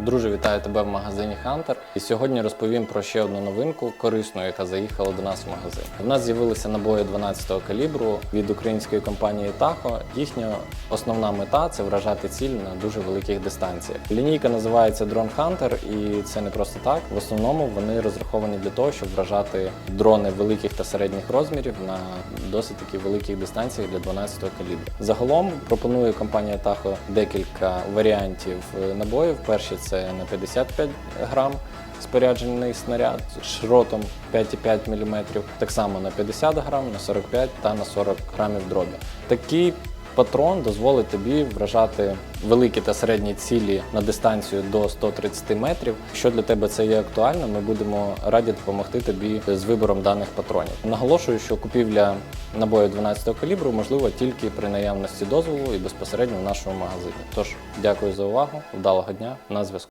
Друже, вітаю тебе в магазині Hunter. І сьогодні розповім про ще одну новинку корисну, яка заїхала до нас в магазин. У нас з'явилися набої 12-го калібру від української компанії Tahoe. Їхня основна мета це вражати ціль на дуже великих дистанціях. Лінійка називається Drone Hunter, і це не просто так. В основному вони розраховані для того, щоб вражати дрони великих та середніх розмірів на досить таки великих дистанціях для 12-го калібру. Загалом пропонує компанія Tahoe декілька варіантів е, набоїв. Перші це на 55 грам споряджений снаряд з шротом 5,5 мм, так само на 50 грам, на 45 та на 40 грамів дробі. Такий патрон дозволить тобі вражати великі та середні цілі на дистанцію до 130 метрів. Якщо для тебе це є актуально, ми будемо раді допомогти тобі з вибором даних патронів. Наголошую, що купівля набою 12 калібру можлива тільки при наявності дозволу і безпосередньо в нашому магазині. Тож дякую за увагу, вдалого дня на зв'язку.